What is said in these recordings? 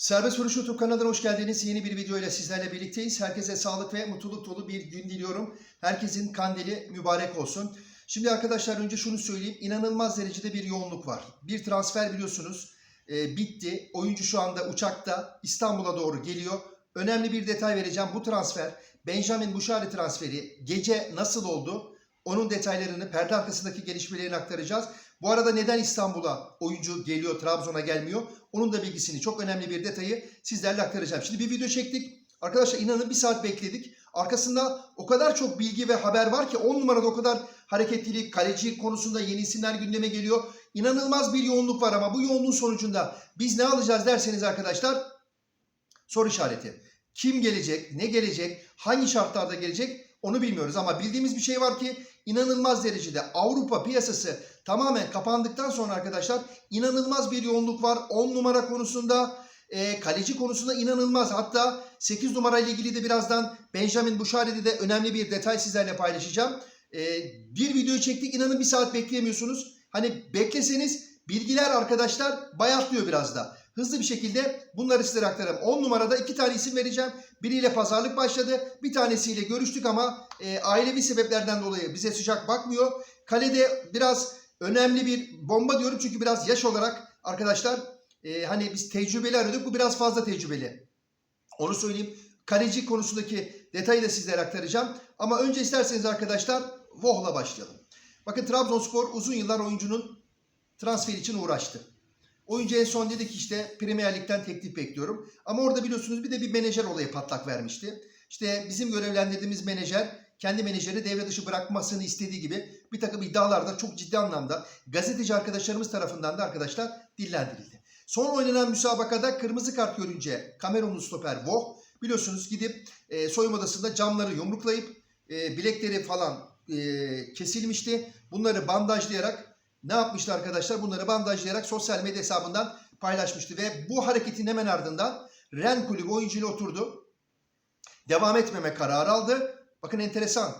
Serbest Vuruş YouTube kanalına hoş geldiniz. Yeni bir video ile sizlerle birlikteyiz. Herkese sağlık ve mutluluk dolu bir gün diliyorum. Herkesin kandili mübarek olsun. Şimdi arkadaşlar önce şunu söyleyeyim. İnanılmaz derecede bir yoğunluk var. Bir transfer biliyorsunuz e, bitti. Oyuncu şu anda uçakta İstanbul'a doğru geliyor. Önemli bir detay vereceğim. Bu transfer Benjamin Buşari transferi gece nasıl oldu? Onun detaylarını perde arkasındaki gelişmelerini aktaracağız. Bu arada neden İstanbul'a oyuncu geliyor, Trabzon'a gelmiyor? Onun da bilgisini çok önemli bir detayı sizlerle aktaracağım. Şimdi bir video çektik. Arkadaşlar inanın bir saat bekledik. Arkasında o kadar çok bilgi ve haber var ki 10 numarada o kadar hareketlilik, kaleci konusunda yeni isimler gündeme geliyor. İnanılmaz bir yoğunluk var ama bu yoğunluğun sonucunda biz ne alacağız derseniz arkadaşlar soru işareti. Kim gelecek, ne gelecek, hangi şartlarda gelecek onu bilmiyoruz ama bildiğimiz bir şey var ki inanılmaz derecede Avrupa piyasası tamamen kapandıktan sonra arkadaşlar inanılmaz bir yoğunluk var. 10 numara konusunda, e, kaleci konusunda inanılmaz. Hatta 8 numara ile ilgili de birazdan Benjamin Buşari'de de önemli bir detay sizlerle paylaşacağım. E, bir videoyu çektik inanın bir saat bekleyemiyorsunuz. Hani bekleseniz bilgiler arkadaşlar bayatlıyor biraz da. Hızlı bir şekilde bunları sizlere aktarırım. 10 numarada iki tane isim vereceğim. Biriyle pazarlık başladı. Bir tanesiyle görüştük ama e, ailevi sebeplerden dolayı bize sıcak bakmıyor. Kalede biraz önemli bir bomba diyorum çünkü biraz yaş olarak arkadaşlar e, hani biz tecrübeli arıyorduk. Bu biraz fazla tecrübeli. Onu söyleyeyim. Kaleci konusundaki detayı da sizlere aktaracağım. Ama önce isterseniz arkadaşlar Voh'la başlayalım. Bakın Trabzonspor uzun yıllar oyuncunun transfer için uğraştı. Oyuncu en son dedi ki işte Premier Lig'den teklif bekliyorum. Ama orada biliyorsunuz bir de bir menajer olayı patlak vermişti. İşte bizim görevlendirdiğimiz menajer kendi menajeri devre dışı bırakmasını istediği gibi bir takım iddialarda çok ciddi anlamda gazeteci arkadaşlarımız tarafından da arkadaşlar dillendirildi. Son oynanan müsabakada kırmızı kart görünce Kamerunlu stoper Voh biliyorsunuz gidip e, soyunma odasında camları yumruklayıp e, bilekleri falan e, kesilmişti. Bunları bandajlayarak ne yapmıştı arkadaşlar? Bunları bandajlayarak sosyal medya hesabından paylaşmıştı ve bu hareketin hemen ardından Ren kulübü oyuncuyla oturdu. Devam etmeme kararı aldı. Bakın enteresan.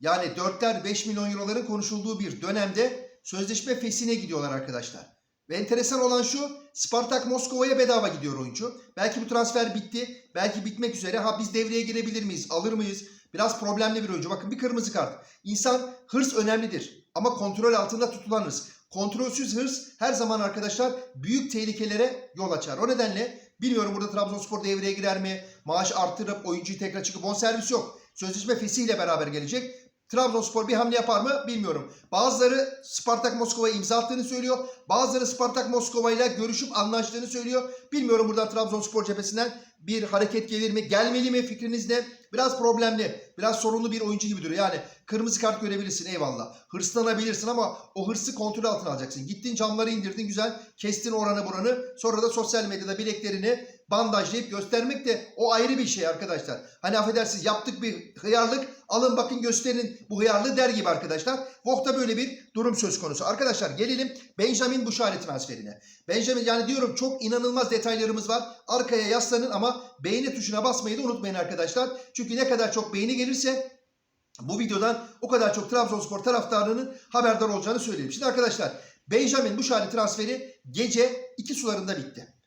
Yani 4'ler 5 milyon euroların konuşulduğu bir dönemde sözleşme fesine gidiyorlar arkadaşlar. Ve enteresan olan şu Spartak Moskova'ya bedava gidiyor oyuncu. Belki bu transfer bitti. Belki bitmek üzere. Ha biz devreye girebilir miyiz? Alır mıyız? Biraz problemli bir oyuncu. Bakın bir kırmızı kart. İnsan hırs önemlidir. Ama kontrol altında tutulan hırs. Kontrolsüz hırs her zaman arkadaşlar büyük tehlikelere yol açar. O nedenle bilmiyorum burada Trabzonspor devreye girer mi? Maaş arttırıp oyuncuyu tekrar çıkıp bonservis yok. Sözleşme fesiyle beraber gelecek. Trabzonspor bir hamle yapar mı bilmiyorum. Bazıları Spartak Moskova'ya imza attığını söylüyor. Bazıları Spartak Moskova ile görüşüp anlaştığını söylüyor. Bilmiyorum buradan Trabzonspor cephesinden bir hareket gelir mi? Gelmeli mi fikriniz ne? Biraz problemli. Biraz sorunlu bir oyuncu gibi duruyor. Yani kırmızı kart görebilirsin eyvallah. Hırslanabilirsin ama o hırsı kontrol altına alacaksın. Gittin camları indirdin güzel. Kestin oranı buranı. Sonra da sosyal medyada bileklerini bandajlayıp göstermek de o ayrı bir şey arkadaşlar. Hani affedersiniz yaptık bir hıyarlık. Alın bakın gösterin bu hıyarlığı der gibi arkadaşlar. Voh'ta böyle bir durum söz konusu. Arkadaşlar gelelim Benjamin Buşari transferine. Benjamin yani diyorum çok inanılmaz detaylarımız var. Arkaya yaslanın ama beğeni tuşuna basmayı da unutmayın arkadaşlar. Çünkü ne kadar çok beğeni gelirse bu videodan o kadar çok Trabzonspor taraftarının haberdar olacağını söyleyeyim. Şimdi arkadaşlar Benjamin Buşari transferi gece 2 sularında bitti.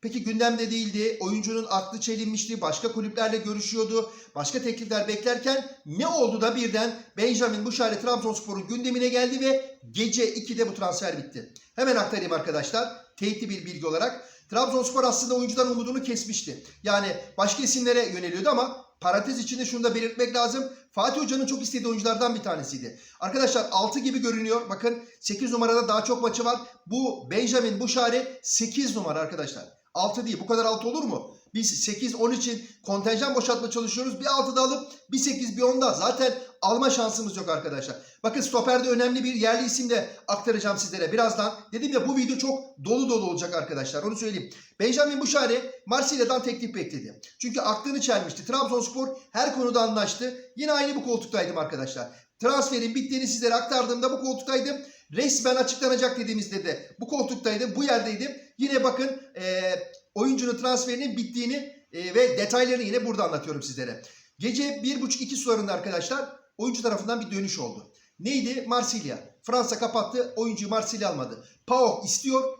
Peki gündemde değildi. Oyuncunun aklı çelinmişti. Başka kulüplerle görüşüyordu. Başka teklifler beklerken ne oldu da birden Benjamin Buşari Trabzonspor'un gündemine geldi ve gece 2'de bu transfer bitti. Hemen aktarayım arkadaşlar. Teyitli bir bilgi olarak. Trabzonspor aslında oyuncudan umudunu kesmişti. Yani başka isimlere yöneliyordu ama parantez içinde şunu da belirtmek lazım. Fatih Hoca'nın çok istediği oyunculardan bir tanesiydi. Arkadaşlar 6 gibi görünüyor. Bakın 8 numarada daha çok maçı var. Bu Benjamin Buşari 8 numara arkadaşlar. 6 değil. Bu kadar 6 olur mu? Biz 8-10 için kontenjan boşaltma çalışıyoruz. Bir 6 da alıp bir 8 bir 10 da zaten alma şansımız yok arkadaşlar. Bakın stoperde önemli bir yerli isim de aktaracağım sizlere birazdan. Dedim ya bu video çok dolu dolu olacak arkadaşlar. Onu söyleyeyim. Benjamin Buşari Marsilya'dan teklif bekledi. Çünkü aklını çelmişti. Trabzonspor her konuda anlaştı. Yine aynı bu koltuktaydım arkadaşlar. Transferin bittiğini sizlere aktardığımda bu koltuktaydım. Resmen açıklanacak dediğimizde de bu koltuktaydım. Bu yerdeydim. Yine bakın e, oyuncunun transferinin bittiğini e, ve detaylarını yine burada anlatıyorum sizlere. Gece 1.30-2 sularında arkadaşlar oyuncu tarafından bir dönüş oldu. Neydi? Marsilya. Fransa kapattı. Oyuncuyu Marsilya almadı. PAOK istiyor.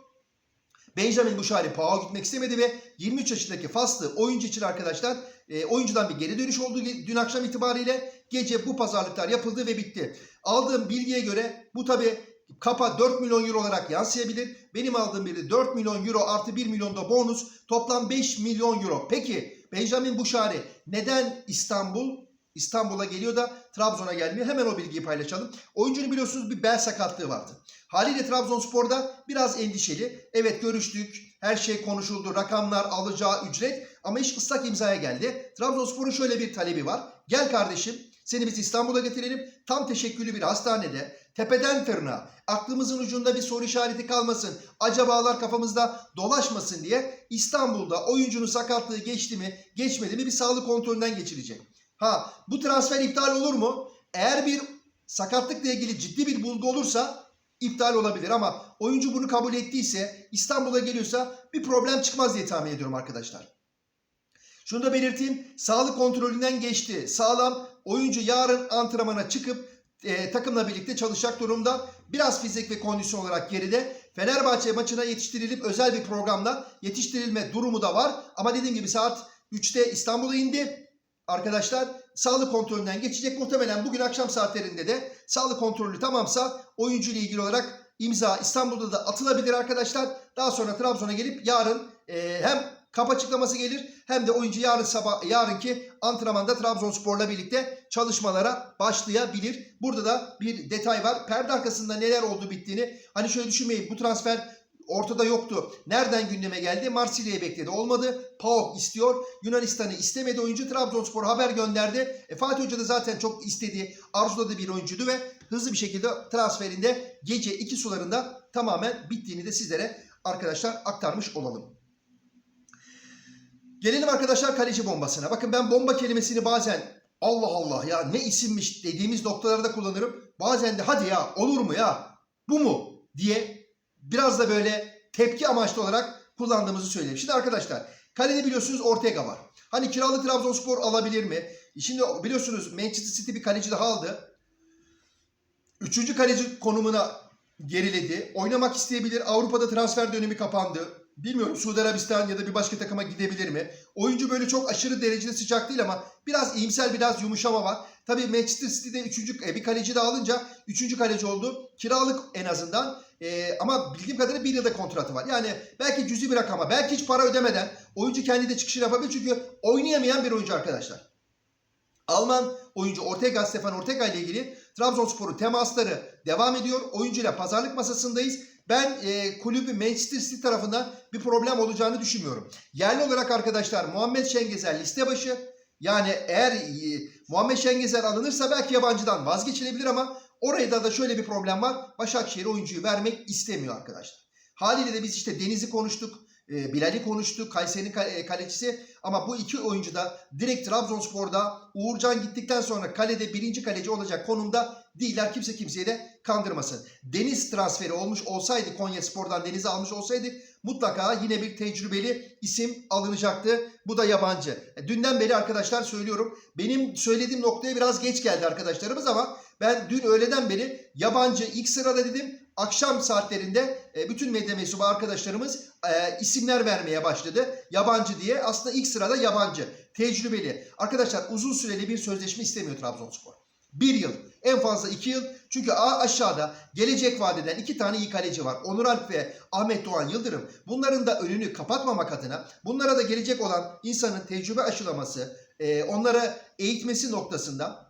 Benjamin Buşari Pau gitmek istemedi ve 23 yaşındaki Faslı oyuncu için arkadaşlar e, oyuncudan bir geri dönüş oldu dün akşam itibariyle. Gece bu pazarlıklar yapıldı ve bitti. Aldığım bilgiye göre bu tabi kapa 4 milyon euro olarak yansıyabilir. Benim aldığım biri 4 milyon euro artı 1 milyon da bonus toplam 5 milyon euro. Peki Benjamin Buşari neden İstanbul İstanbul'a geliyor da Trabzon'a gelmiyor. Hemen o bilgiyi paylaşalım. Oyuncunun biliyorsunuz bir bel sakatlığı vardı. Haliyle Trabzonspor'da biraz endişeli. Evet görüştük. Her şey konuşuldu. Rakamlar, alacağı ücret. Ama iş ıslak imzaya geldi. Trabzonspor'un şöyle bir talebi var. Gel kardeşim seni biz İstanbul'a getirelim. Tam teşekküllü bir hastanede tepeden tırnağa aklımızın ucunda bir soru işareti kalmasın. Acabalar kafamızda dolaşmasın diye İstanbul'da oyuncunun sakatlığı geçti mi geçmedi mi bir sağlık kontrolünden geçirecek. Ha bu transfer iptal olur mu? Eğer bir sakatlıkla ilgili ciddi bir bulgu olursa iptal olabilir ama oyuncu bunu kabul ettiyse İstanbul'a geliyorsa bir problem çıkmaz diye tahmin ediyorum arkadaşlar. Şunu da belirteyim. Sağlık kontrolünden geçti. Sağlam. Oyuncu yarın antrenmana çıkıp e, takımla birlikte çalışacak durumda. Biraz fizik ve kondisyon olarak geride. Fenerbahçe maçına yetiştirilip özel bir programla yetiştirilme durumu da var. Ama dediğim gibi saat 3'te İstanbul'a indi. Arkadaşlar sağlık kontrolünden geçecek. Muhtemelen bugün akşam saatlerinde de sağlık kontrolü tamamsa oyuncu ile ilgili olarak imza İstanbul'da da atılabilir arkadaşlar. Daha sonra Trabzon'a gelip yarın e, hem kap açıklaması gelir hem de oyuncu yarın sabah yarınki antrenmanda Trabzonspor'la birlikte çalışmalara başlayabilir. Burada da bir detay var. Perde arkasında neler oldu bittiğini hani şöyle düşünmeyin bu transfer ortada yoktu. Nereden gündeme geldi? Marsilya'yı bekledi. Olmadı. PAOK istiyor. Yunanistan'ı istemedi oyuncu. Trabzonspor haber gönderdi. E, Fatih Hoca da zaten çok istediği, arzuladığı bir oyuncuydu ve hızlı bir şekilde transferinde gece iki sularında tamamen bittiğini de sizlere arkadaşlar aktarmış olalım. Gelelim arkadaşlar kaleci bombasına. Bakın ben bomba kelimesini bazen Allah Allah ya ne isimmiş dediğimiz noktalarda kullanırım. Bazen de hadi ya olur mu ya bu mu diye biraz da böyle tepki amaçlı olarak kullandığımızı söyleyeyim. Şimdi arkadaşlar kalede biliyorsunuz Ortega var. Hani kiralık Trabzonspor alabilir mi? Şimdi biliyorsunuz Manchester City bir kaleci daha aldı. Üçüncü kaleci konumuna geriledi. Oynamak isteyebilir. Avrupa'da transfer dönemi kapandı. Bilmiyorum Suudi Arabistan ya da bir başka takıma gidebilir mi? Oyuncu böyle çok aşırı derecede sıcak değil ama biraz iyimser biraz yumuşama var. Tabii Manchester City'de üçüncü, e, bir kaleci de alınca üçüncü kaleci oldu. Kiralık en azından. E, ama bildiğim kadarıyla bir yılda kontratı var. Yani belki cüzi bir rakama, belki hiç para ödemeden oyuncu kendi de çıkışını yapabilir. Çünkü oynayamayan bir oyuncu arkadaşlar. Alman oyuncu Ortega, Stefan Ortega ile ilgili Trabzonspor'un temasları devam ediyor. Oyuncuyla pazarlık masasındayız. Ben e, kulübü Manchester City tarafından bir problem olacağını düşünmüyorum. Yerli olarak arkadaşlar Muhammed Şengezer liste başı. Yani eğer e, Muhammed Şengezer alınırsa belki yabancıdan vazgeçilebilir ama orada da şöyle bir problem var. Başakşehir oyuncuyu vermek istemiyor arkadaşlar. Haliyle de biz işte Deniz'i konuştuk. E, Bilal'i konuştuk. Kayseri'nin kale, kalecisi. Ama bu iki oyuncu da direkt Trabzonspor'da Uğurcan gittikten sonra kalede birinci kaleci olacak konumda değiller. Kimse kimseyi de kandırmasın. Deniz transferi olmuş olsaydı Konya Spor'dan Deniz'i almış olsaydı mutlaka yine bir tecrübeli isim alınacaktı. Bu da yabancı. E, dünden beri arkadaşlar söylüyorum. Benim söylediğim noktaya biraz geç geldi arkadaşlarımız ama ben dün öğleden beri yabancı ilk sırada dedim. Akşam saatlerinde e, bütün medya mensubu arkadaşlarımız e, isimler vermeye başladı. Yabancı diye. Aslında ilk sırada yabancı. Tecrübeli. Arkadaşlar uzun süreli bir sözleşme istemiyor Trabzonspor. Bir yıl. En fazla iki yıl. Çünkü aşağıda gelecek vadeden iki tane iyi kaleci var. Onur Alp ve Ahmet Doğan Yıldırım. Bunların da önünü kapatmamak adına bunlara da gelecek olan insanın tecrübe aşılaması, e, onlara eğitmesi noktasında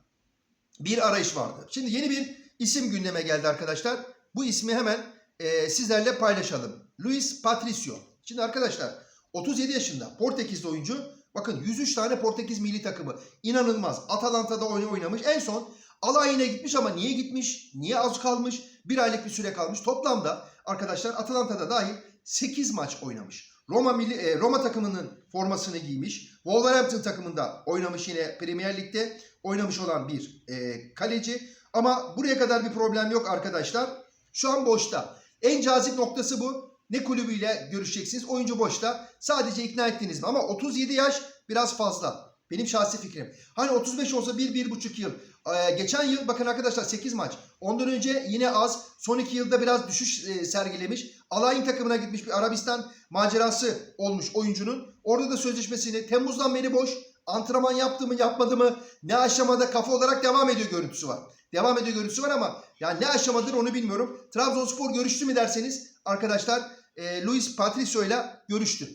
bir arayış vardı. Şimdi yeni bir isim gündeme geldi arkadaşlar. Bu ismi hemen e, sizlerle paylaşalım. Luis Patricio. Şimdi arkadaşlar 37 yaşında Portekizli oyuncu. Bakın 103 tane Portekiz milli takımı. İnanılmaz. Atalanta'da oynamış. En son alayına gitmiş ama niye gitmiş? Niye az kalmış? Bir aylık bir süre kalmış. Toplamda arkadaşlar Atalanta'da dahil 8 maç oynamış. Roma milli, e, Roma takımının formasını giymiş. Wolverhampton takımında oynamış yine Premier Lig'de oynamış olan bir e, kaleci. Ama buraya kadar bir problem yok arkadaşlar. Şu an boşta. En cazip noktası bu. Ne kulübüyle görüşeceksiniz? Oyuncu boşta. Sadece ikna ettiniz mi? Ama 37 yaş biraz fazla. Benim şahsi fikrim. Hani 35 olsa 1-1,5 yıl. Ee, geçen yıl bakın arkadaşlar 8 maç. Ondan önce yine az. Son 2 yılda biraz düşüş e, sergilemiş. Alayın takımına gitmiş bir Arabistan macerası olmuş oyuncunun. Orada da sözleşmesini Temmuz'dan beri boş. Antrenman yaptı mı yapmadı mı ne aşamada kafa olarak devam ediyor görüntüsü var. Devam ediyor görüntüsü var ama yani ne aşamadır onu bilmiyorum. Trabzonspor görüştü mü derseniz arkadaşlar e, Luis Patricio ile görüştü.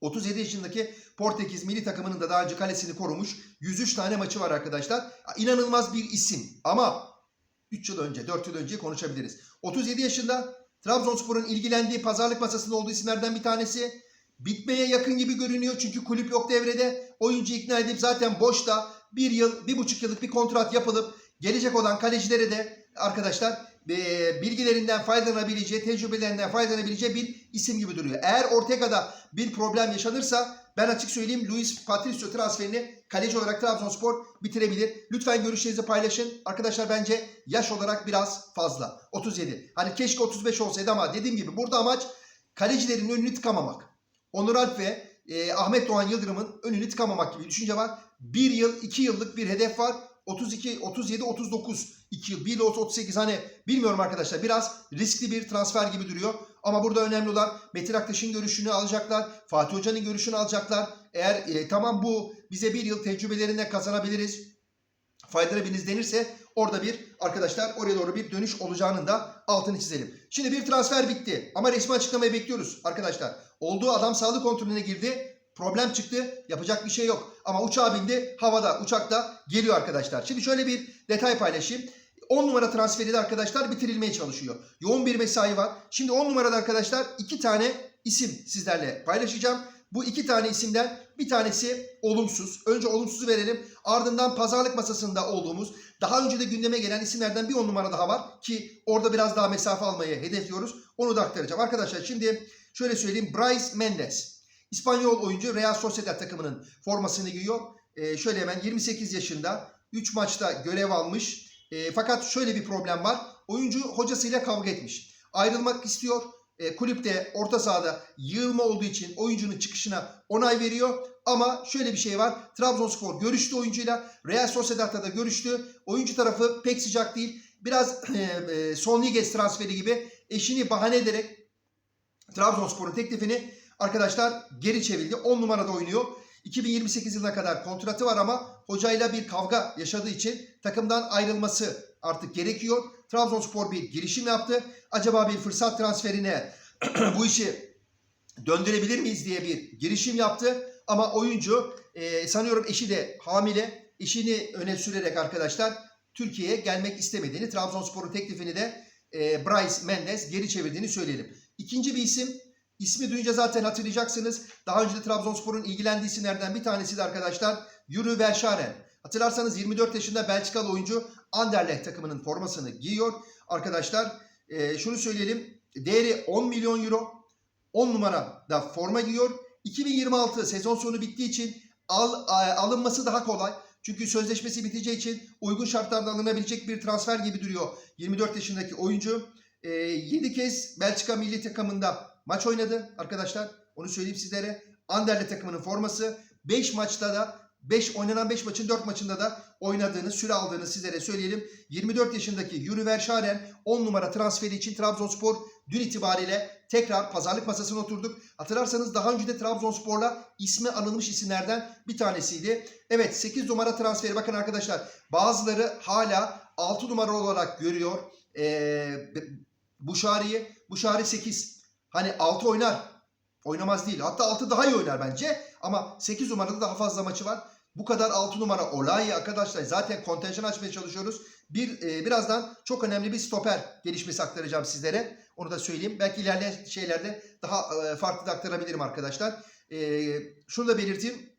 37 yaşındaki Portekiz milli takımının da daha önce kalesini korumuş. 103 tane maçı var arkadaşlar. İnanılmaz bir isim ama 3 yıl önce, 4 yıl önce konuşabiliriz. 37 yaşında Trabzonspor'un ilgilendiği pazarlık masasında olduğu isimlerden bir tanesi. Bitmeye yakın gibi görünüyor çünkü kulüp yok devrede. Oyuncu ikna edip zaten boşta bir yıl, bir buçuk yıllık bir kontrat yapılıp gelecek olan kalecilere de arkadaşlar bilgilerinden faydalanabileceği, tecrübelerinden faydalanabileceği bir isim gibi duruyor. Eğer Ortega'da bir problem yaşanırsa ben açık söyleyeyim Luis Patricio transferini kaleci olarak Trabzonspor bitirebilir. Lütfen görüşlerinizi paylaşın. Arkadaşlar bence yaş olarak biraz fazla. 37. Hani keşke 35 olsaydı ama dediğim gibi burada amaç kalecilerin önünü tıkamamak. Onur Alp ve e, Ahmet Doğan Yıldırım'ın önünü tıkamamak gibi düşünce var. Bir yıl, iki yıllık bir hedef var. 32, 37, 39, 2 yıl, 1 yıl, 38 hani bilmiyorum arkadaşlar biraz riskli bir transfer gibi duruyor. Ama burada önemli olan Metin Aktaş'ın görüşünü alacaklar. Fatih Hoca'nın görüşünü alacaklar. Eğer e, tamam bu bize bir yıl tecrübelerinden kazanabiliriz. Faydalanabiliriz denirse orada bir arkadaşlar oraya doğru bir dönüş olacağının da altını çizelim. Şimdi bir transfer bitti ama resmi açıklamayı bekliyoruz arkadaşlar. Olduğu adam sağlık kontrolüne girdi. Problem çıktı. Yapacak bir şey yok. Ama uçağa bindi. Havada, uçakta geliyor arkadaşlar. Şimdi şöyle bir detay paylaşayım. 10 numara transferi de arkadaşlar bitirilmeye çalışıyor. Yoğun bir mesai var. Şimdi 10 numarada arkadaşlar iki tane isim sizlerle paylaşacağım. Bu iki tane isimden bir tanesi olumsuz. Önce olumsuzu verelim. Ardından pazarlık masasında olduğumuz daha önce de gündeme gelen isimlerden bir 10 numara daha var. Ki orada biraz daha mesafe almayı hedefliyoruz. Onu da aktaracağım. Arkadaşlar şimdi şöyle söyleyeyim. Bryce Mendes. İspanyol oyuncu Real Sociedad takımının formasını giyiyor. Ee, şöyle hemen 28 yaşında 3 maçta görev almış. Ee, fakat şöyle bir problem var. Oyuncu hocasıyla kavga etmiş. Ayrılmak istiyor. Ee, kulüpte orta sahada yığılma olduğu için oyuncunun çıkışına onay veriyor. Ama şöyle bir şey var. Trabzonspor görüştü oyuncuyla. Real Sociedad'da da görüştü. Oyuncu tarafı pek sıcak değil. Biraz e, e, son Liges transferi gibi eşini bahane ederek Trabzonspor'un teklifini arkadaşlar geri çevirdi. 10 numarada oynuyor. 2028 yılına kadar kontratı var ama hocayla bir kavga yaşadığı için takımdan ayrılması artık gerekiyor. Trabzonspor bir girişim yaptı. Acaba bir fırsat transferine bu işi döndürebilir miyiz diye bir girişim yaptı. Ama oyuncu e, sanıyorum eşi de hamile. Eşini öne sürerek arkadaşlar Türkiye'ye gelmek istemediğini, Trabzonspor'un teklifini de e, Bryce Mendes geri çevirdiğini söyleyelim. İkinci bir isim İsmi duyunca zaten hatırlayacaksınız. Daha önce de Trabzonspor'un ilgilendiği isimlerden bir tanesi arkadaşlar Yuri Verşaren. Hatırlarsanız 24 yaşında Belçikalı oyuncu Anderlecht takımının formasını giyiyor. Arkadaşlar e, şunu söyleyelim. Değeri 10 milyon euro. 10 numara da forma giyiyor. 2026 sezon sonu bittiği için al, alınması daha kolay. Çünkü sözleşmesi biteceği için uygun şartlarda alınabilecek bir transfer gibi duruyor. 24 yaşındaki oyuncu. E, 7 kez Belçika milli takımında maç oynadı arkadaşlar. Onu söyleyeyim sizlere. Anderle takımının forması 5 maçta da 5 oynanan 5 maçın 4 maçında da oynadığını, süre aldığını sizlere söyleyelim. 24 yaşındaki Yuri Verşaren 10 numara transferi için Trabzonspor dün itibariyle tekrar pazarlık masasına oturduk. Hatırlarsanız daha önce de Trabzonspor'la ismi anılmış isimlerden bir tanesiydi. Evet 8 numara transferi bakın arkadaşlar bazıları hala 6 numara olarak görüyor. Ee, Buşari'yi. Buşari 8. Hani 6 oynar. Oynamaz değil. Hatta 6 daha iyi oynar bence. Ama 8 numarada daha fazla maçı var. Bu kadar 6 numara olay arkadaşlar. Zaten kontenjan açmaya çalışıyoruz. Bir e, birazdan çok önemli bir stoper gelişmesi aktaracağım sizlere. Onu da söyleyeyim. Belki ilerleyen şeylerde daha e, farklı da aktarabilirim arkadaşlar. E, şunu da belirteyim.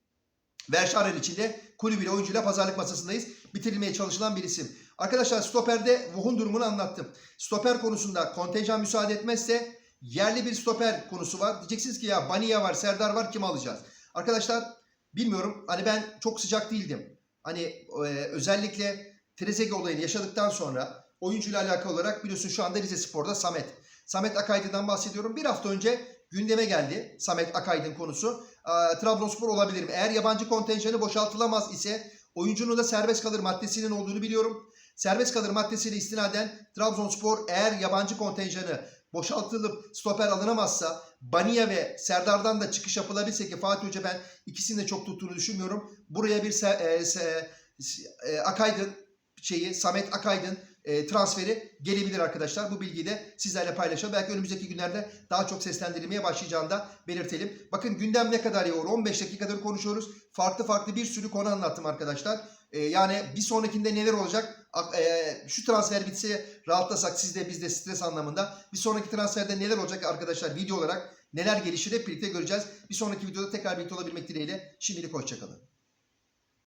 Verşaren içinde kulübüyle oyuncuyla pazarlık masasındayız. Bitirilmeye çalışılan bir isim. Arkadaşlar stoperde Vuh'un durumunu anlattım. Stoper konusunda kontenjan müsaade etmezse yerli bir stoper konusu var. Diyeceksiniz ki ya Baniya var, Serdar var kim alacağız? Arkadaşlar bilmiyorum. Hani ben çok sıcak değildim. Hani e, özellikle Trezeguet olayını yaşadıktan sonra oyuncuyla alakalı olarak biliyorsun şu anda Rize Spor'da Samet. Samet Akaydı'dan bahsediyorum. Bir hafta önce gündeme geldi. Samet Akaydın konusu. Ee, Trabzonspor olabilir mi? Eğer yabancı kontenjanı boşaltılamaz ise oyuncunun da serbest kalır maddesinin olduğunu biliyorum. Serbest kalır maddesiyle istinaden Trabzonspor eğer yabancı kontenjanı boşaltılıp stoper alınamazsa Bania ve Serdar'dan da çıkış yapılabilse ki Fatih Hoca ben ikisini de çok tuttuğunu düşünmüyorum. Buraya bir e, se- e, Akaydın şeyi Samet Akaydın e, transferi gelebilir arkadaşlar. Bu bilgiyi de sizlerle paylaşalım. Belki önümüzdeki günlerde daha çok seslendirilmeye başlayacağını da belirtelim. Bakın gündem ne kadar yoğun. 15 dakikadır konuşuyoruz. Farklı farklı bir sürü konu anlattım arkadaşlar. E, yani bir sonrakinde neler olacak? E, şu transfer bitse rahatlasak siz de biz de stres anlamında. Bir sonraki transferde neler olacak arkadaşlar video olarak neler gelişir hep birlikte göreceğiz. Bir sonraki videoda tekrar birlikte olabilmek dileğiyle. Şimdilik hoşçakalın.